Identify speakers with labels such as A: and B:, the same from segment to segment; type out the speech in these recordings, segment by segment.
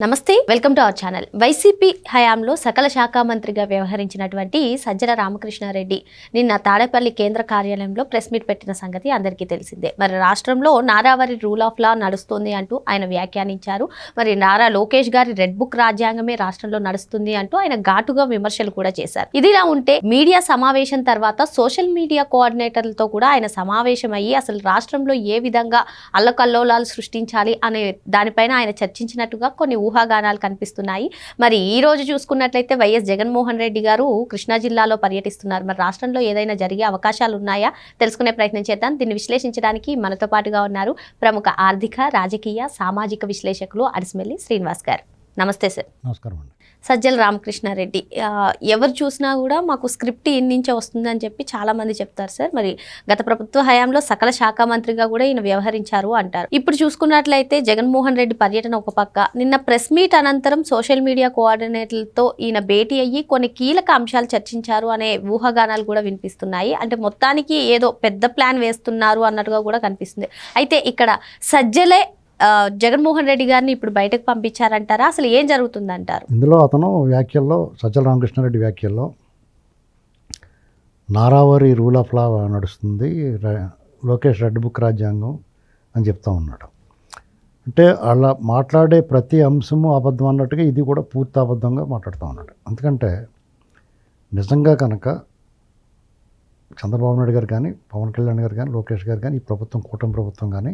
A: నమస్తే welcome to our channel. YCP హయాంలో సకల శాఖ మంత్రిగా వ్యవహరించినటువంటి సజ్జల రామకృష్ణారెడ్డి నిన్న తాడేపల్లి కేంద్ర కార్యాలయంలో ప్రెస్ మీట్ పెట్టిన సంగతి అందరికీ తెలిసిందే. మరి రాష్ట్రంలో నారావారి రూల్ ఆఫ్ లా నడుస్తుంది అంటూ ఆయన వ్యాఖ్యానించారు. మరి నారా లోకేష్ గారి రెడ్ బుక్ రాజ్యాంగమే రాష్ట్రంలో నడుస్తుంది అంటూ ఆయన ఘాటుగా విమర్శలు కూడా చేశారు. ఇదిలా ఉంటే మీడియా సమావేశం తర్వాత సోషల్ మీడియా కోఆర్డినేటర్లతో కూడా ఆయన సమావేశం అయ్యి అసలు రాష్ట్రంలో ఏ విధంగా అల్లకల్లోలాలు సృష్టించాలి అనే దానిపైన ఆయన చర్చించినట్టుగా కొన్ని ఊహాగానాలు కనిపిస్తున్నాయి. మరి ఈ రోజు చూసుకున్నట్లయితే వైఎస్ జగన్మోహన్ రెడ్డి గారు కృష్ణా జిల్లాలో పర్యటిస్తున్నారు. మరి రాష్ట్రంలో ఏదైనా జరిగే అవకాశాలు ఉన్నాయా? తెలుసుకునే ప్రయత్నం చేద్దాం. దీన్ని విశ్లేషించడానికి మనతో పాటుగా ఉన్నారు ప్రముఖ ఆర్థిక రాజకీయ సామాజిక విశ్లేషకులు అరిసిమెల్లి శ్రీనివాస్ గారు. నమస్తే సార్.
B: నమస్కారం అండి.
A: సజ్జల రామకృష్ణారెడ్డి. ఎవరు చూసినా కూడా మాకు స్క్రిప్ట్ ఇన్ని నుంచే వస్తుందని చెప్పి చాలామంది చెప్తారు సార్. మరి గత ప్రభుత్వ హయాంలో సకల శాఖ మంత్రిగా కూడా ఈయన వ్యవహరించారు అంటారు. ఇప్పుడు చూసుకున్నట్లయితే జగన్మోహన్ రెడ్డి పర్యటన ఒక పక్క. నిన్న ప్రెస్ మీట్ అనంతరం సోషల్ మీడియా కోఆర్డినేటర్లతో ఈయన భేటీ అయ్యి కొన్ని కీలక అంశాలు చర్చించారు అనే ఊహాగానాలు కూడా వినిపిస్తున్నాయి. అంటే మొత్తానికి ఏదో పెద్ద ప్లాన్ వేస్తున్నారు అన్నట్టుగా కూడా కనిపిస్తుంది. అయితే ఇక్కడ సజ్జలే జగన్మోహన్ రెడ్డి గారిని ఇప్పుడు బయటకు పంపించారంటారా? అసలు ఏం జరుగుతుందంటారు?
B: ఇందులో అతను వ్యాఖ్యల్లో సజ్జల రామకృష్ణారెడ్డి వ్యాఖ్యల్లో నారావారి రూల్ ఆఫ్ లా నడుస్తుంది లోకేష్ రెడ్ బుక్ రాజ్యాంగం అని చెప్తా ఉన్నాడు. అంటే అలా మాట్లాడే ప్రతి అంశము అబద్ధం అన్నట్టుగా ఇది కూడా పూర్తి అబద్ధంగా మాట్లాడుతూ ఉన్నాడు. ఎందుకంటే నిజంగా కనుక చంద్రబాబు నాయుడు గారు కానీ పవన్ కళ్యాణ్ గారు కానీ లోకేష్ గారు కానీ ఈ ప్రభుత్వం కూటమి ప్రభుత్వం కానీ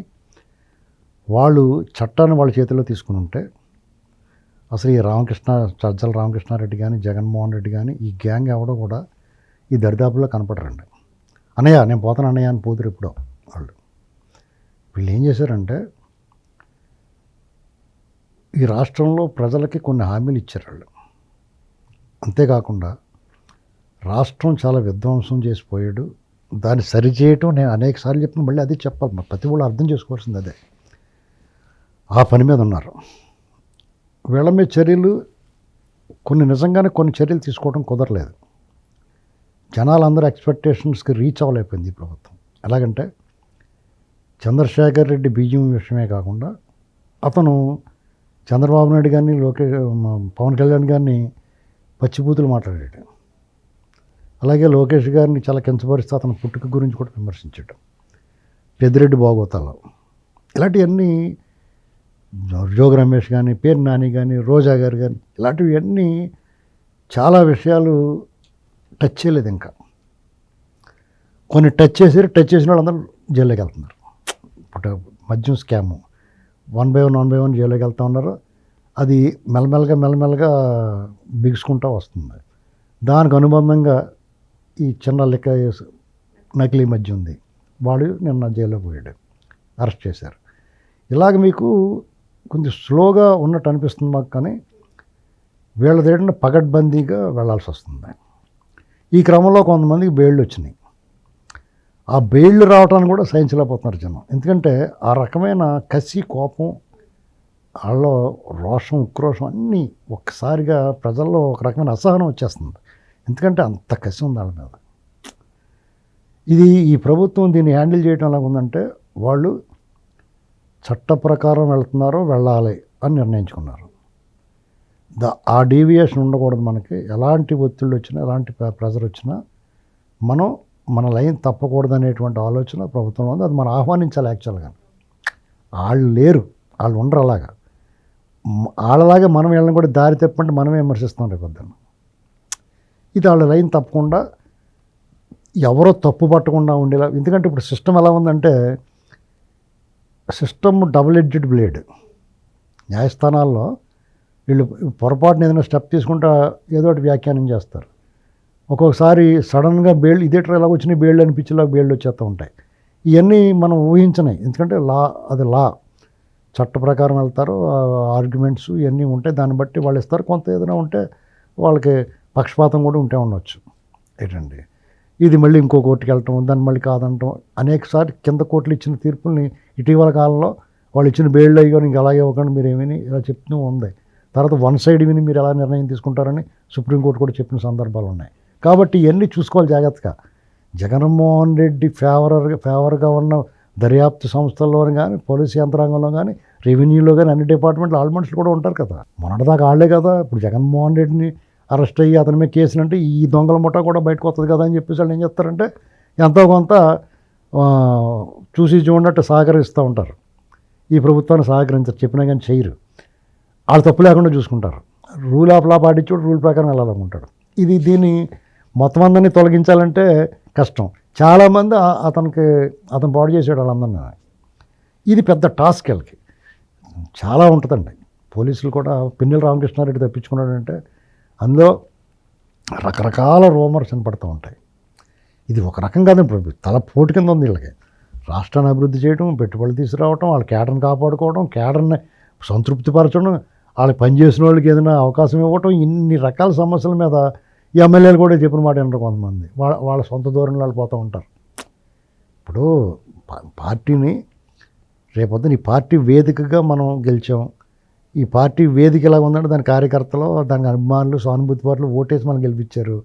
B: వాళ్ళు చట్టాన్ని వాళ్ళ చేతిలో తీసుకుని ఉంటే అసలు ఈ రామకృష్ణ చర్చల రామకృష్ణారెడ్డి కానీ జగన్మోహన్ రెడ్డి కానీ ఈ గ్యాంగ్ ఎవడో కూడా ఈ దరిదాపుల్లో కనపడరండి. అన్నయ్య నేను పోతాను అన్నయ్య అని పోతురు ఇప్పుడు వాళ్ళు. వీళ్ళు ఏం చేశారంటే ఈ రాష్ట్రంలో ప్రజలకి కొన్ని హామీలు ఇచ్చారు వాళ్ళు. అంతేకాకుండా రాష్ట్రం చాలా విధ్వంసం చేసిపోయాడు దాన్ని సరిచేయటం నేను అనేక సార్లు చెప్పిన మళ్ళీ అదే చెప్పాలి. ప్రతి వాళ్ళు అర్థం చేసుకోవాల్సింది అదే. ఆ పని మీద ఉన్నారు. వీళ్ళ మీద చర్యలు కొన్ని నిజంగానే కొన్ని చర్యలు తీసుకోవడం కుదరలేదు. జనాలందరూ ఎక్స్పెక్టేషన్స్కి రీచ్ అవ్వలేకపోయింది ఈ ప్రభుత్వం. ఎలాగంటే చంద్రశేఖర్ రెడ్డి బియ్యం విషయమే కాకుండా అతను చంద్రబాబు నాయుడు గారిని లోకే పవన్ కళ్యాణ్ గారిని పచ్చిబూతులు మాట్లాడాడు. అలాగే లోకేష్ గారిని చాలా కించపరిస్తే అతని పుట్టుక గురించి కూడా విమర్శించాడు. పెద్దిరెడ్డి బాగోతాలో. ఇలాంటివన్నీ జోగ రమేష్ కానీ పేరు నాని కానీ రోజా గారు కానీ ఇలాంటివి అన్నీ చాలా విషయాలు టచ్ చేయలేదు ఇంకా. కొన్ని టచ్ చేసారు టచ్ చేసిన వాళ్ళందరూ జైల్లోకి వెళ్తున్నారు. ఇప్పుడు మద్యం scam one by one one by one జైల్లోకి వెళ్తూ ఉన్నారు. అది మెల్లమెల్లగా మెల్లమెల్లగా బిగుసుకుంటూ వస్తుంది. దానికి అనుబంధంగా ఈ చిన్న లెక్క నకిలీ మధ్య ఉంది. వాడు నిన్న జైల్లో పోయాడు. అరెస్ట్ చేశారు. ఇలాగ మీకు కొంచెం స్లోగా ఉన్నట్టు అనిపిస్తుంది మాకు కానీ వీళ్ళ ఏంటంటే పగడ్బందీగా వెళ్ళాల్సి వస్తుంది. ఈ క్రమంలో కొంతమందికి బెయిళ్ళు వచ్చినాయి. ఆ బెయిళ్ళు రావడానికి కూడా సహించలేకపోతున్నారు జనం. ఎందుకంటే ఆ రకమైన కసి కోపం వాళ్ళలో రోషం ఉక్రోషం అన్నీ ఒక్కసారిగా ప్రజల్లో ఒక రకమైన అసహనం వచ్చేస్తుంది. ఎందుకంటే అంత కసి ఉంది వాళ్ళ మీద. ఇది ఈ ప్రభుత్వం దీన్ని హ్యాండిల్ చేయడం ఎలా ఉందంటే వాళ్ళు చట్ట ప్రకారం వెళ్తున్నారో వెళ్ళాలి అని నిర్ణయించుకున్నారు. ద ఆ డీవియేషన్ ఉండకూడదు మనకి. ఎలాంటి ఒత్తిళ్ళు వచ్చినా ఎలాంటి ప్రెజర్ వచ్చినా మనం మన లైన్ తప్పకూడదు అనేటువంటి ఆలోచన ప్రభుత్వం ఉంది. అది మనం ఆహ్వానించాలి యాక్చువల్గా. వాళ్ళు లేరు. వాళ్ళు ఉండరు అలాగా. వాళ్ళలాగా మనం వెళ్ళిన కూడా దారి తప్పంటే మనమే విమర్శిస్తాం రేపు పొద్దున్న. ఇది వాళ్ళ లైన్ తప్పకుండా ఎవరో తప్పు పట్టకుండా ఉండేలా. ఎందుకంటే ఇప్పుడు సిస్టమ్ ఎలా ఉందంటే సిస్టమ్ డబుల్ ఎడ్జెడ్ బ్లేడ్. న్యాయస్థానాల్లో వీళ్ళు పొరపాటున ఏదైనా స్టెప్ తీసుకుంటా ఏదో ఒకటి వ్యాఖ్యానం చేస్తారు. ఒక్కొక్కసారి సడన్గా బేళ్ళు ఇదే ఎలా వచ్చినాయి బేళ్ళు అనిపించేలాగా బేళ్ళు వచ్చేస్తూ ఉంటాయి. ఇవన్నీ మనం ఊహించినాయి ఎందుకంటే లా అది లా. చట్ట ప్రకారం వెళ్తారు ఆర్గ్యుమెంట్స్ ఇవన్నీ ఉంటాయి. దాన్ని బట్టి వాళ్ళు ఇస్తారు. కొంత ఏదైనా ఉంటే వాళ్ళకి పక్షపాతం కూడా ఉంటే ఉండొచ్చు. ఏంటండి? ఇది మళ్ళీ ఇంకో కోర్టుకి వెళ్ళటం దాన్ని మళ్ళీ కాదంటాం. అనేకసారి కింద కోర్టులు ఇచ్చిన తీర్పుల్ని ఇటీవల కాలంలో వాళ్ళు ఇచ్చిన బెయిల్ అయ్యో ఇంక అలాగే ఇవ్వకండి మీరు ఏమని ఇలా చెప్తూ ఉంది. తర్వాత వన్ సైడ్ విని మీరు ఎలా నిర్ణయం తీసుకుంటారని సుప్రీంకోర్టు కూడా చెప్పిన సందర్భాలు ఉన్నాయి. కాబట్టి ఇవన్నీ చూసుకోవాలి జాగ్రత్తగా. జగన్మోహన్ రెడ్డి ఫేవరర్ ఫేవర్గా ఉన్న దర్యాప్తు సంస్థల్లో కానీ పోలీసు యంత్రాంగంలో కానీ రెవెన్యూలో కానీ అన్ని డిపార్ట్మెంట్లు ఆల్ మనుషులు కూడా ఉంటారు కదా. మొన్నటిదాకా వాళ్ళే కదా ఇప్పుడు జగన్మోహన్ రెడ్డిని అరెస్ట్ అయ్యి అతని మీద కేసులు అంటే ఈ దొంగల ముఠా కూడా బయటకు వస్తుంది కదా అని చెప్పేసి వాళ్ళు ఏం చెప్తారంటే ఎంతో కొంత చూసి చూడనట్టు సహకరిస్తూ ఉంటారు. ఈ ప్రభుత్వాన్ని సహకరించారు చెప్పినా కానీ చేయరు. వాళ్ళు తప్పు లేకుండా చూసుకుంటారు. రూల్ ఆఫ్ లా పాటించుడు రూల్ ప్రకారం వెళ్ళాలనుకుంటాడు. ఇది దీన్ని మొత్తం అందరినీ తొలగించాలంటే కష్టం. చాలామంది అతనికి అతను పాడు చేసాడు వాళ్ళందరినీ. ఇది పెద్ద టాస్క్ వీళ్ళకి. చాలా ఉంటుందండి. పోలీసులు కూడా పిన్నెల రామకృష్ణారెడ్డి తప్పించుకున్నాడంటే అందులో రకరకాల రూమర్స్ వినపడుతూ ఉంటాయి. ఇది ఒక రకం కాదండి తల పోటు కింద ఉంది వీళ్ళకి. రాష్ట్రాన్ని అభివృద్ధి చేయడం పెట్టుబడులు తీసుకురావడం వాళ్ళ కేటర్ని కాపాడుకోవడం కేటర్ని సంతృప్తిపరచడం వాళ్ళకి పనిచేసిన వాళ్ళకి ఏదైనా అవకాశం ఇవ్వటం ఇన్ని రకాల సమస్యల మీద ఈ ఎమ్మెల్యేలు కూడా చెప్పిన మాట వినరు కొంతమంది. వాళ్ళ వాళ్ళ సొంత దూరంలో వాళ్ళు పోతూ ఉంటారు. ఇప్పుడు పార్టీని రేపొద్దున ఈ పార్టీ వేదికగా మనం గెలిచాం. ఈ పార్టీ వేదిక ఎలా ఉందంటే దాని కార్యకర్తలు దాని అభిమానులు సానుభూతి పరులు ఓటేసి మనం గెలిపించారు.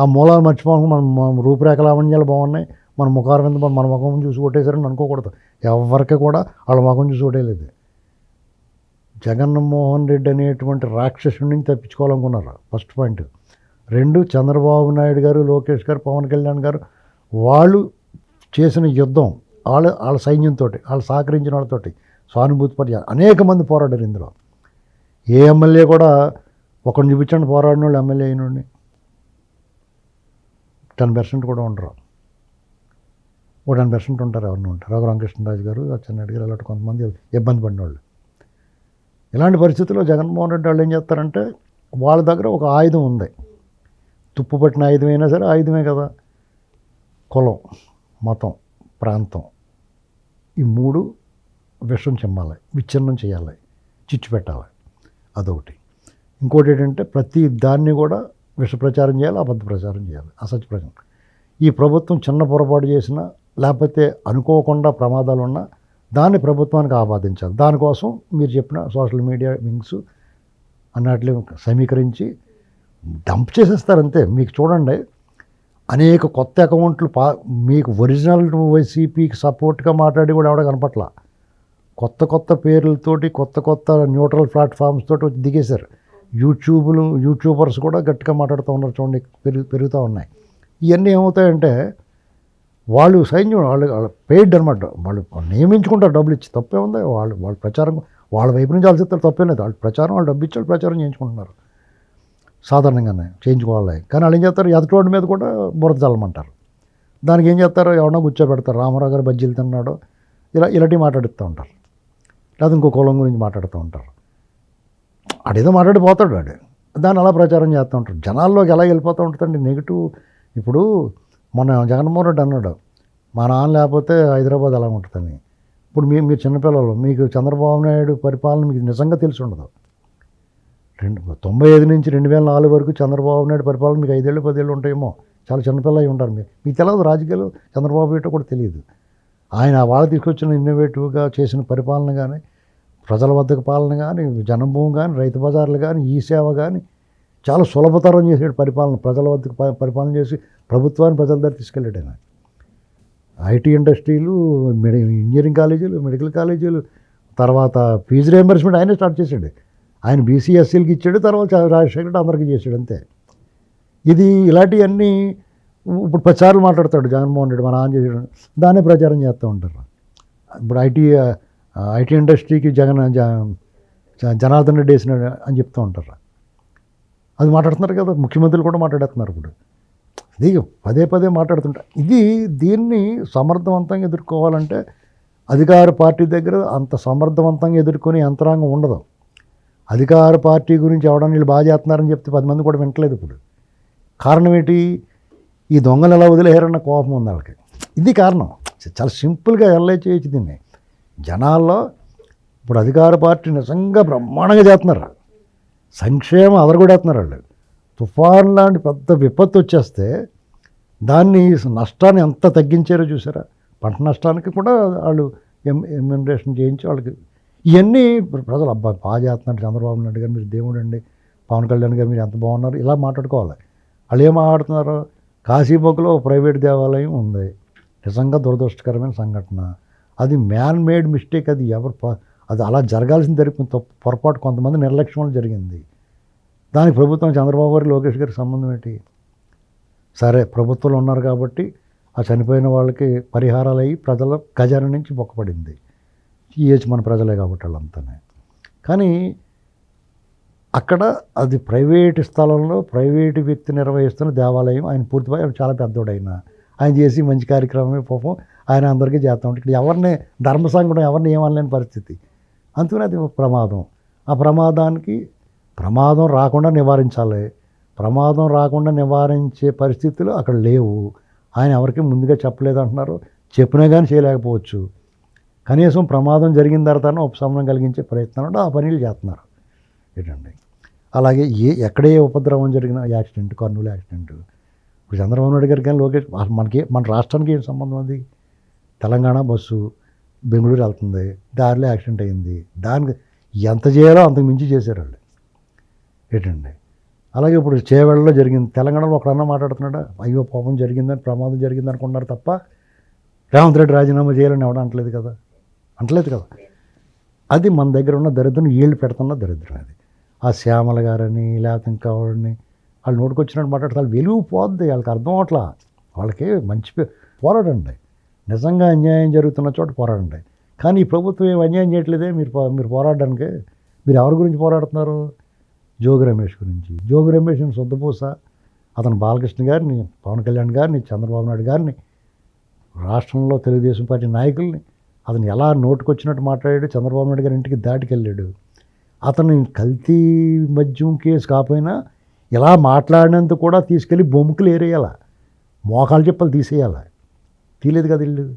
B: ఆ మూలాలు మర్చిపోవడం మనం మన రూపురేఖ లావణ్యాలు బాగున్నాయి. మన ముఖారం మీద మన ముఖం చూసి కొట్టేశారని అనుకోకూడదు. ఎవరికి కూడా వాళ్ళ ముఖం చూసి కొట్టేయలేదు. జగన్మోహన్ రెడ్డి అనేటువంటి రాక్షసుడి నుంచి తప్పించుకోవాలనుకున్నారు? ఫస్ట్ పాయింట్ రెండు చంద్రబాబు నాయుడు గారు లోకేష్ గారు పవన్ కళ్యాణ్ గారు వాళ్ళు చేసిన యుద్ధం వాళ్ళ వాళ్ళ సైన్యంతో వాళ్ళు సహకరించిన వాళ్ళతోటి సానుభూతి పడి అనేక మంది పోరాడారు ఇందులో. ఏ ఎమ్మెల్యే కూడా ఒకరిని చూపించండి పోరాడిన వాళ్ళు ఎమ్మెల్యే అయినండి టెన్ పర్సెంట్ కూడా ఉండరు. ఓ టెన్ పర్సెంట్ ఉంటారు ఎవరిని ఉంటారు. రఘు రామకృష్ణరాజు గారు అచ్చెన్నాయుడు గారు అలాంటి కొంతమంది ఇబ్బంది పడిన వాళ్ళు ఇలాంటి పరిస్థితుల్లో జగన్మోహన్ రెడ్డి వాళ్ళు ఏం చేస్తారంటే వాళ్ళ దగ్గర ఒక ఆయుధం ఉంది. తుప్పు పట్టిన ఆయుధం అయినా సరే ఆయుధమే కదా. కులం మతం ప్రాంతం. ఈ మూడు విషం చెమ్మాలి విచ్ఛిన్నం చేయాలి చిచ్చు పెట్టాలి. అదొకటి. ఇంకోటి ఏంటంటే ప్రతి దాన్ని కూడా విష ప్రచారం చేయాలి అబద్ధ ప్రచారం చేయాలి అసత్య ప్రచారం. ఈ ప్రభుత్వం చిన్న పొరపాటు చేసినా లేకపోతే అనుకోకుండా ప్రమాదాలు ఉన్నా దాన్ని ప్రభుత్వానికి ఆపాదించాలి. దానికోసం మీరు చెప్పిన సోషల్ మీడియా వింగ్స్ అన్నట్లు సమీకరించి డంప్ చేసేస్తారు అంతే. మీకు చూడండి అనేక కొత్త అకౌంట్లు పా మీకు ఒరిజినల్ వైసీపీకి సపోర్ట్గా మాట్లాడి కూడా ఎవడ కనపట్ల. కొత్త కొత్త పేర్లతోటి కొత్త కొత్త న్యూట్రల్ ప్లాట్ఫామ్స్ తోటి వచ్చి దిగేశారు. యూట్యూబ్లు యూట్యూబర్స్ కూడా గట్టిగా మాట్లాడుతూ ఉన్నారు చూడండి పెరుగు పెరుగుతూ ఉన్నాయి. ఇవన్నీ ఏమవుతాయంటే వాళ్ళు సైన్యం వాళ్ళు వాళ్ళు పెయిడ్ అనమాట. వాళ్ళు నియమించుకుంటారు డబ్బులు ఇచ్చి తప్పే ఉంది. వాళ్ళు వాళ్ళ ప్రచారం వాళ్ళ వైపు నుంచి ఆలోచిస్తారు తప్పే లేదు. వాళ్ళు ప్రచారం వాళ్ళు డబ్బు ఇచ్చి ప్రచారం చేయించుకుంటున్నారు. సాధారణంగానే చేయించుకోవాలి. కానీ వాళ్ళు ఏం చేస్తారు? ఎదటోడి మీద కూడా బురద చల్లమంటారు దానికి ఏం చేస్తారు? ఎవరన్నా కూర్చోబెడతారు. రామారావు గారు బజ్జీలు తిన్నాడు. ఇలా ఇలాంటివి మాట్లాడుతూ ఉంటారు. లేదా ఇంకో కులం గురించి మాట్లాడుతూ ఉంటారు. ఆడేదో మాట్లాడిపోతాడు వాడు. దాన్ని అలా ప్రచారం చేస్తూ ఉంటాడు జనాల్లోకి ఎలా వెళ్ళిపోతూ ఉంటుందండి? నెగిటివ్. ఇప్పుడు మొన్న జగన్మోహన్ రెడ్డి అన్నాడు మా నాన్న లేకపోతే హైదరాబాద్ ఎలా ఉంటుందని. ఇప్పుడు మీ మీరు చిన్నపిల్లలు మీకు చంద్రబాబు నాయుడు పరిపాలన మీకు నిజంగా తెలిసి ఉండదు. రెండు తొంభై ఐదు నుంచి రెండు వేల నాలుగు వరకు చంద్రబాబు నాయుడు పరిపాలన మీకు ఐదేళ్ళు పదేళ్ళు ఉంటాయేమో. చాలా చిన్నపిల్ల అయి ఉంటారు. మీరు మీకు తెలియదు రాజకీయాలు చంద్రబాబు ఏంటో కూడా తెలియదు. ఆయన వాళ్ళు తీసుకొచ్చిన ఇన్నోవేటివ్గా చేసిన పరిపాలన కానీ ప్రజల వద్దకు పాలన కానీ జనభూమి కానీ రైతు బజార్లు కానీ ఈ సేవ కానీ చాలా సులభతరం చేసాడు పరిపాలన ప్రజల వద్దకు పరిపాలన చేసి ప్రభుత్వాన్ని ప్రజల దగ్గర తీసుకెళ్ళాడు ఆయన. ఐటీ ఇండస్ట్రీలు మెడి ఇంజనీరింగ్ కాలేజీలు మెడికల్ కాలేజీలు తర్వాత ఫీజు రియంబర్స్మెంట్ ఆయనే స్టార్ట్ చేశాడు. ఆయన బీసీఎస్సీలకి ఇచ్చాడు తర్వాత రాజశేఖర్ అందరికీ చేశాడు అంతే. ఇది ఇలాంటివన్నీ ఇప్పుడు ప్రచారం మాట్లాడతాడు జగన్మోహన్ రెడ్డి మన ఆన్ చేసాడు దాన్నే ప్రచారం చేస్తూ ఉంటారు. ఇప్పుడు ఐటీ ఐటీ ఇండస్ట్రీకి జగన్ జ- జనార్దన్ రెడ్డి వేసినాడు అని చెప్తూ ఉంటారు. అది మాట్లాడుతున్నారు కదా ముఖ్యమంత్రులు కూడా మాట్లాడుతున్నారు ఇప్పుడు. ఇది పదే పదే మాట్లాడుతుంటా ఇది దీన్ని సమర్థవంతంగా ఎదుర్కోవాలంటే అధికార పార్టీ దగ్గర అంత సమర్థవంతంగా ఎదుర్కొనే యంత్రాంగం ఉండదు. అధికార పార్టీ గురించి ఎవడని వీళ్ళు బాగా చేస్తున్నారని చెప్తే పది మంది కూడా వింటలేదు ఇప్పుడు. కారణం ఏంటి? ఈ దొంగలు ఎలా వదిలేయారన్న కోపం ఉంది వాళ్ళకి. ఇది కారణం. చాలా సింపుల్గా ఎల్ఐ చేయొచ్చు దీన్ని. జనాల్లో ఇప్పుడు అధికార పార్టీ నిజంగా బ్రహ్మాండంగా చేస్తున్నారు. సంక్షేమం అదరగొడేస్తున్నారు వాళ్ళు. తుఫాన్ లాంటి పెద్ద విపత్తు వచ్చేస్తే దాన్ని నష్టాన్ని ఎంత తగ్గించారో చూసారా? పంట నష్టానికి కూడా వాళ్ళు ఎమ్ ఎమ్యూనరేషన్ చేయించి వాళ్ళకి ఇవన్నీ ప్రజలు అబ్బా బాగా చేస్తున్నారు చంద్రబాబు నాయుడు గారు మీరు దేవుడు అండి. పవన్ కళ్యాణ్ గారు మీరు ఎంత బాగున్నారు? ఇలా మాట్లాడుకోవాలి. వాళ్ళు ఏం మాట్లాడుతున్నారు? కాశీబొగ్గులో ప్రైవేట్ దేవాలయం ఉంది. నిజంగా దురదృష్టకరమైన సంఘటన. అది మ్యాన్ మేడ్ మిస్టేక్ అది ఎవరు అది అలా జరగాల్సింది జరిగిన తప్పు పొరపాటు కొంతమంది నిర్లక్ష్యం వల్ల జరిగింది. దానికి ప్రభుత్వం చంద్రబాబు గారి లోకేష్ గారికి సంబంధం ఏంటి? సరే ప్రభుత్వంలో ఉన్నారు కాబట్టి ఆ చనిపోయిన వాళ్ళకి పరిహారాలు అయ్యి ప్రజల ఖజానా నుంచి బొక్కపడింది ఈ మన ప్రజలే కాబట్టి వాళ్ళంతానే. కానీ అక్కడ అది ప్రైవేట్ స్థలంలో ప్రైవేటు వ్యక్తి నిర్వహిస్తున్న దేవాలయం ఆయన పూర్తిగా ఆయన చాలా పెద్దోడైన. ఆయన చేసి మంచి కార్యక్రమమే పాపం. ఆయన అందరికీ చేస్తూ ఉంటాయి ఇక్కడ ఎవరిని ధర్మసంకటం ఎవరిని ఏమనలేని పరిస్థితి. అందుకని అది ఒక ప్రమాదం. ఆ ప్రమాదానికి ప్రమాదం రాకుండా నివారించాలి. ప్రమాదం రాకుండా నివారించే పరిస్థితులు అక్కడ లేవు. ఆయన ఎవరికి ముందుగా చెప్పలేదు అంటున్నారు చెప్పినా కానీ చేయలేకపోవచ్చు. కనీసం ప్రమాదం జరిగిన తర్వాత ఉపశమనం కలిగించే ప్రయత్నం ఆ పనులు చేస్తున్నారు. ఏంటండి? అలాగే ఏ ఎక్కడే ఉపద్రవం జరిగిన యాక్సిడెంట్ కర్నూలు యాక్సిడెంట్. ఇప్పుడు చంద్రబాబు నాయుడు గారికి కానీ లోకేష్ మనకి మన రాష్ట్రానికి ఏం సంబంధం అది? తెలంగాణ బస్సు. బెంగళూరు వెళ్తుంది దారిలో యాక్సిడెంట్ అయింది. దానికి ఎంత చేయాలో అంతకు మించి చేశారు వాళ్ళు. ఏంటండి? అలాగే ఇప్పుడు చేవెళ్ళలో జరిగింది. తెలంగాణలో ఒకడన్నా మాట్లాడుతున్నాడా? అయ్యో పాపం జరిగిందని ప్రమాదం జరిగింది అనుకున్నారు తప్ప రేవంత్ రెడ్డి రాజీనామా చేయాలని ఎవడం అంటలేదు కదా? అంటలేదు కదా? అది మన దగ్గర ఉన్న దరిద్రం వీళ్ళు పెడుతున్న దరిద్రం అది. ఆ శ్యామల గారని లేకపోతే ఇంకా వాళ్ళని వాళ్ళు నోటుకొచ్చినట్టు మాట్లాడితే వాళ్ళు వెలుగు పోద్ది వాళ్ళకి అర్థం అవట్లా వాళ్ళకి మంచి పోరాడండి. నిజంగా అన్యాయం జరుగుతున్న చోట పోరాడండి. కానీ ఈ ప్రభుత్వం ఏం అన్యాయం చేయట్లేదే? మీరు మీరు పోరాడడానికి మీరు ఎవరి గురించి పోరాడుతున్నారు? జోగి రమేష్ గురించి. జోగి రమేష్ సొంతపూస అతను బాలకృష్ణ గారిని పవన్ కళ్యాణ్ గారిని చంద్రబాబు నాయుడు గారిని రాష్ట్రంలో తెలుగుదేశం పార్టీ నాయకుల్ని అతను ఎలా నోటుకొచ్చినట్టు మాట్లాడాడు? చంద్రబాబు నాయుడు గారి ఇంటికి దాటికెళ్ళాడు. అతను కల్తీ మద్యం కేసు కాకపోయినా ఇలా మాట్లాడినందుకు కూడా తీసుకెళ్ళి బొమ్మకులు ఏరేయాల మోకాలు చెప్పలు తీసేయాలి. తీయలేదు కదా ఇల్లు.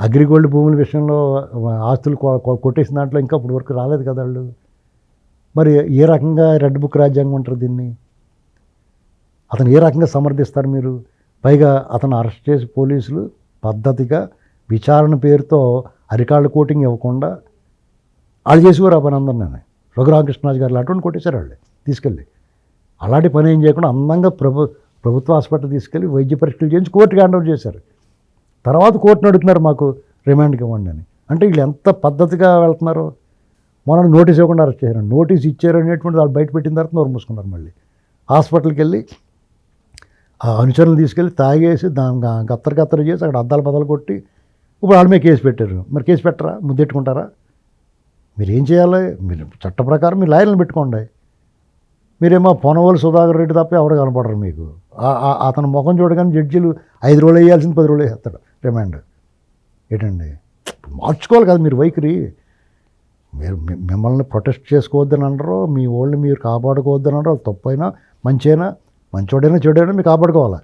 B: అగ్రిగోల్డ్ భూముల విషయంలో ఆస్తులు కొ- కొట్టేసిన దాంట్లో ఇంకా ఇప్పుడు వరకు రాలేదు కదా వాళ్ళు. మరి ఏ రకంగా రెడ్ బుక్ రాజ్యాంగం అంటారు దీన్ని? అతను ఏ రకంగా సమర్థిస్తారు మీరు? పైగా అతను అరెస్ట్ చేసి పోలీసులు పద్ధతిగా విచారణ పేరుతో అరికాళ్ళ కోటింగ్ ఇవ్వకుండా వాళ్ళు చేసేవారు ఆ పని అందరినీ. రఘురామకృష్ణరాజు గారు అటువంటి కొట్టేశారు వాళ్ళు. తీసుకెళ్ళి. అలాంటి పని ఏం చేయకుండా అందంగా ప్రభు ప్రభుత్వ హాస్పిటల్ తీసుకెళ్ళి వైద్య పరీక్షలు చేయించి కోర్టుకి హ్యాండ్ ఓవర్ చేశారు. తర్వాత కోర్టును అడుగుతున్నారు మాకు రిమాండ్కి ఇవ్వండి అని. అంటే వీళ్ళు ఎంత పద్ధతిగా వెళ్తున్నారో మొన్న నోటీస్ ఇవ్వకుండా అరెస్ట్ చేశారు. నోటీస్ ఇచ్చారు అనేటువంటి వాళ్ళు బయట పెట్టిన తర్వాత నోరు మూసుకున్నారు మళ్ళీ. హాస్పిటల్కి వెళ్ళి ఆ అనుచరులు తీసుకెళ్ళి తాగేసి దాని గత్తర గత్తర చేసి అక్కడ అద్దాలు బద్దలు కొట్టి ఇప్పుడు వాళ్ళ మీద కేసు పెట్టారు. మరి కేసు పెట్టరా? ముద్దెట్టుకుంటారా? మీరు ఏం చేయాలి? మీరు చట్ట ప్రకారం మీ లాయర్లను పెట్టుకోండి. మీరేమో పొనవోలు సుధాకర్ రెడ్డి తప్ప ఎవరు కనపడరు మీకు. అతని ముఖం చూడగానే జడ్జీలు ఐదు రోజులు వేయాల్సింది పది రోజులు వేస్తాడు. రిమాండ్ ఏంటండి? మార్చుకోవాలి కదా మీరు వైఖరి. మీరు మిమ్మల్ని ప్రొటెస్ట్ చేసుకోవద్దని అనరు మీ ఓళ్ళని మీరు కాపాడుకోవద్దని అనరు తప్పైనా మంచైనా మంచోడైనా చెడైనా మీరు కాపాడుకోవాలి?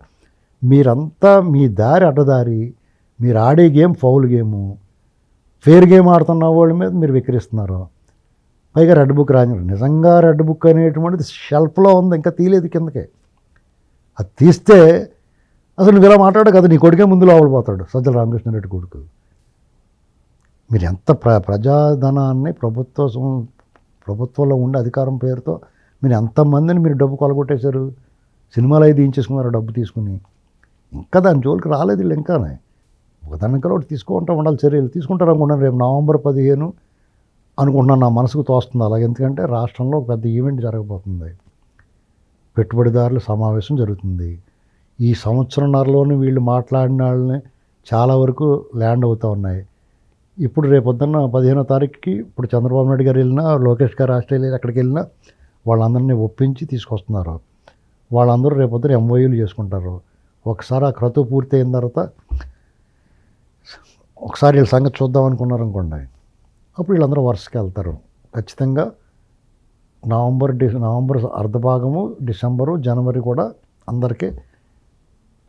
B: మీరంతా మీ దారి అడ్డదారి మీరు ఆడే game foul game fair game ఆడుతున్న వాళ్ళ మీద మీరు విక్రిస్తున్నారు పైగా రెడ్ బుక్ రాని నిజంగా రెడ్ బుక్ అనేటువంటిది షెల్ఫ్లో ఉంది ఇంకా తీయలేదు కిందకి. అది తీస్తే అసలు నువ్వు ఇలా మాట్లాడు కదా నీ కొడుకే ముందు లోపల పోతాడు సజ్జల రామకృష్ణారెడ్డి కొడుకు. మీరు ఎంత ప్ర ప్రజాధనాన్ని ప్రభుత్వ ప్రభుత్వంలో ఉండే అధికారం పేరుతో మీరు ఎంతమందిని మీరు డబ్బు కొలగొట్టేశారు? సినిమాలు అయితే దించేసుకున్నారు డబ్బు తీసుకుని? ఇంకా దాని జోలికి రాలేదు వీళ్ళు ఇంకానే ఒకదానికల్లా ఒకటి తీసుకుంటా ఉండాలి చర్యలు. తీసుకుంటారు అనుకున్నాను రేపు నవంబర్ పదిహేను అనుకుంటున్నాను నా మనసుకు తోస్తుంది అలాగే. ఎందుకంటే రాష్ట్రంలో ఒక పెద్ద ఈవెంట్ జరగబోతుంది. పెట్టుబడిదారుల సమావేశం జరుగుతుంది. ఈ సంవత్సరంన్నరలోనే వీళ్ళు మాట్లాడిన వాళ్ళని చాలా వరకు ల్యాండ్ అవుతూ ఉన్నాయి. ఇప్పుడు రేపొద్దున్న పదిహేనో తారీఖుకి ఇప్పుడు చంద్రబాబు నాయుడు గారు వెళ్ళినా లోకేష్ గారు ఆస్ట్రేలియా ఎక్కడికి వెళ్ళినా వాళ్ళందరినీ ఒప్పించి తీసుకొస్తున్నారు. వాళ్ళందరూ రేపొద్దున ఎంఓయూలు చేసుకుంటారు. ఒకసారి ఆ క్రతువు పూర్తి అయిన తర్వాత ఒకసారి వీళ్ళ సంగతి చూద్దాం అనుకున్నారు అనుకోండి అప్పుడు వీళ్ళందరూ వరుసకి వెళ్తారు. ఖచ్చితంగా నవంబర్ డి నవంబర్ అర్ధభాగము డిసెంబరు జనవరి కూడా అందరికీ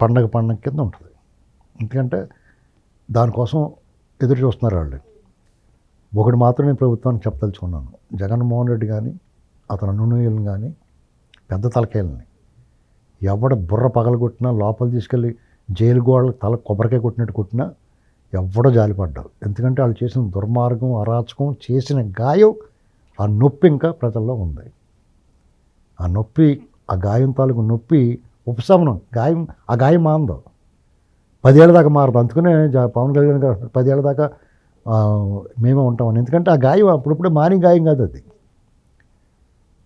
B: పండగ పండగ కింద ఉంటుంది. ఎందుకంటే దానికోసం ఎదురు చూస్తున్నారు వాళ్ళు. ఒకటి మాత్రం నేను ప్రభుత్వానికి చెప్పదలుచుకున్నాను. జగన్మోహన్ రెడ్డి కానీ అతను అనునీయులను కానీ పెద్ద తలకాయలని ఎవడ బుర్ర పగలగొట్టినా లోపల తీసుకెళ్ళి జైలు గోడలకు తల కొబ్బరికాయ కొట్టినట్టు కొట్టినా ఎవడో జాలిపడ్డారు ఎందుకంటే వాళ్ళు చేసిన దుర్మార్గం అరాచకం చేసిన గాయం ఆ నొప్పి ఇంకా ప్రజల్లో ఉంది. ఆ నొప్పి ఆ గాయం తాలూకు నొప్పి ఉపశమనం గాయం ఆ గాయం మాందో పదేళ్ళ దాకా మారదు. అందుకనే జా- పవన్ కళ్యాణ్ గారు పదేళ్ళ దాకా మేమే ఉంటామని ఎందుకంటే ఆ గాయం అప్పుడప్పుడే మాని గాయం కాదు అది.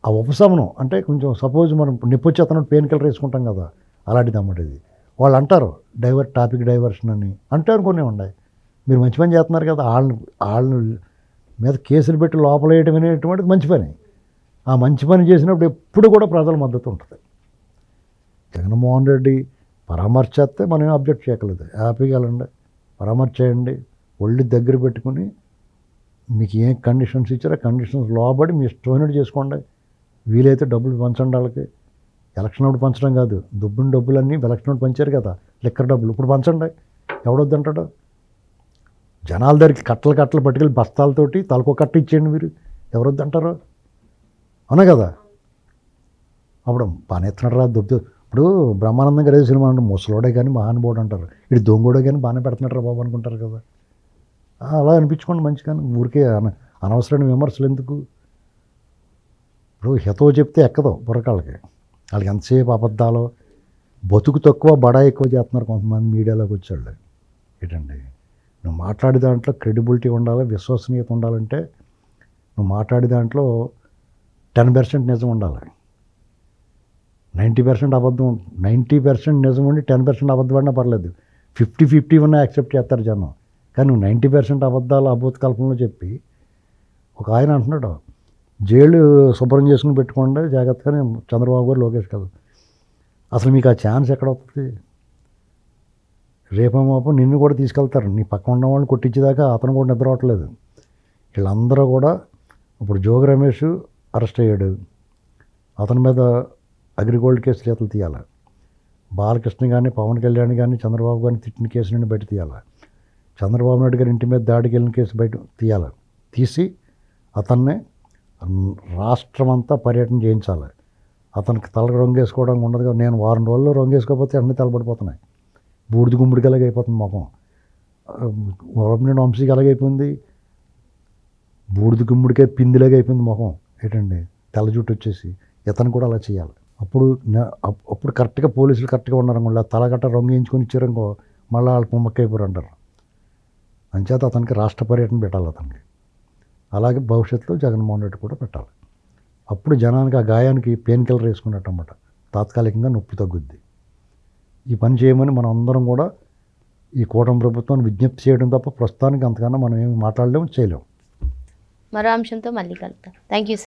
B: ఆ ఉపశమనం అంటే కొంచెం సపోజ్ మనం నొప్పి పెయిన్ కిల్లర్ వేసుకుంటాం కదా అలాంటిది అన్నమాట ఇది. వాళ్ళు అంటారు డైవర్ టాపిక్ డైవర్షన్ అని. అంటారు కొన్ని ఉన్నాయి. మీరు మంచి పని చేస్తున్నారు కదా వాళ్ళని వాళ్ళని మీద కేసులు పెట్టి లోపల వేయటం అనేటువంటిది మంచి పని. ఆ మంచి పని చేసినప్పుడు ఎప్పుడు కూడా ప్రజల మద్దతు ఉంటుంది. జగన్మోహన్ రెడ్డి పరామర్శిస్తే మనం అబ్జెక్ట్ చేయగలదు హ్యాపీగా వెళ్ళండి పరామర్శ చేయండి ఒళ్ళు దగ్గర పెట్టుకుని మీకు ఏం కండిషన్స్ ఇచ్చారో కండిషన్స్ లోబడి మీ ఇష్టమైనట్టు చేసుకోండి. వీలైతే డబ్బులు పంచండి వాళ్ళకి. ఎలక్షన్ అప్పుడు పంచడం కాదు. దుబ్బుని డబ్బులన్నీ ఎలక్షన్ అప్పుడు పంచారు కదా. లిక్కర్ డబ్బులు ఇప్పుడు పంచండి. ఎవడొద్దంటాడు? జనాల దగ్గరికి కట్టలు కట్టలు పట్టుకెళ్ళి బస్తాలతోటి తలకు కట్ట ఇచ్చేయండి మీరు. ఎవరొద్దంటారు అవునా కదా? అప్పుడు పని ఎత్తున్నాడు రా దుబ్బు. ఇప్పుడు బ్రహ్మానందం గారు సినిమా అంటే ముసలోడే కానీ మహానుభావుడు అంటారు. ఇటు దొంగోడే కానీ బాగానే పెడుతున్నాడు రా బాబు అనుకుంటారు కదా. అలా అనిపించుకోండి మంచిగా. ఊరికే అన అనవసరమైన విమర్శలు ఎందుకు? ఇప్పుడు హితవు చెప్తే ఎక్కదు బుర్రకాళ్ళకి. వాళ్ళకి ఎంతసేపు అబద్ధాలు బతుకు తక్కువ బడా ఎక్కువ చేస్తున్నారు కొంతమంది మీడియాలోకి వచ్చాళ్ళు ఏంటండి? నువ్వు మాట్లాడే దాంట్లో క్రెడిబిలిటీ ఉండాలి విశ్వసనీయత ఉండాలంటే నువ్వు మాట్లాడే దాంట్లో టెన్ పర్సెంట్ నిజం ఉండాలి? నైంటీ పర్సెంట్ అబద్ధం నైంటీ పర్సెంట్ నిజం ఉండి టెన్ పర్సెంట్ అబద్ధం పడినా పర్లేదు. ఫిఫ్టీ ఫిఫ్టీ ఉన్నా యాక్సెప్ట్ చేస్తారు జనం. కానీ నువ్వు నైంటీ పర్సెంట్ అబద్ధాలు అభూత కల్పనలో చెప్పి ఒక ఆయన అంటున్నాడు జైలు శుభ్రం చేసుకుని పెట్టుకోండి జాగ్రత్తగానే చంద్రబాబు గారు లోకేష్ కాదు అసలు మీకు ఆ ఛాన్స్ ఎక్కడ వస్తుంది? రేపేమోపో నిన్ను కూడా తీసుకెళ్తారు. నీ పక్కన ఉన్న వాళ్ళని కొట్టించేదాకా అతను కూడా నిద్ర వీళ్ళందరూ కూడా ఇప్పుడు జోగి రమేష్ అరెస్ట్ అయ్యాడు. అతని మీద అగ్రిగోల్డ్ కేసు చేతులు తీయాలి. బాలకృష్ణ కానీ పవన్ కళ్యాణ్ కానీ చంద్రబాబు గారిని తిట్టిన కేసు నుండి బయట తీయాలి. చంద్రబాబు నాయుడు గారి ఇంటి మీద దాడికి వెళ్ళిన కేసు బయట తీయాలి. తీసి అతన్ని రాష్ట్రం అంతా పర్యటన చేయించాలి. అతనికి తల రొంగేసుకోవడం ఉండదు కదా. నేను వారం రోజుల్లో రొంగేసుకోకపోతే అన్నీ తలబడిపోతున్నాయి. బూడిద గుమ్మడికి అలాగే అయిపోతుంది ముఖం నుండి వంశీకి అలాగైపోయింది బూడిద గుమ్మిడికే పిందిలాగా అయిపోయింది ముఖం ఏంటండి? తెల్ల జుట్టు వచ్చేసి. ఇతను కూడా అలా చేయాలి. అప్పుడు అప్పుడు కరెక్ట్గా పోలీసులు కరెక్ట్గా ఉన్నారనుకోండి తల గట్ట రొంగించుకొని ఇచ్చారనుకో మళ్ళీ వాళ్ళు కుమ్మక్కైపోరు అంటారు. అంచేత అతనికి రాష్ట్ర పర్యటన పెట్టాలి అతనికి. అలాగే భవిష్యత్తులో జగన్మోహన్ రెడ్డి కూడా పెట్టాలి. అప్పుడు జనానికి ఆ గాయానికి పెయిన్ కిల్లర్ వేసుకున్నట్టు అన్నమాట. తాత్కాలికంగా నొప్పి తగ్గుద్ది. ఈ పని చేయమని మనం అందరం కూడా ఈ కూటమి ప్రభుత్వాన్ని విజ్ఞప్తి చేయడం తప్ప ప్రస్తుతానికి అంతకన్నా మనం ఏమి మాట్లాడలేము చేయలేము.
A: మరో అంశంతో మళ్ళీ కలుగుతాం థ్యాంక్ యూ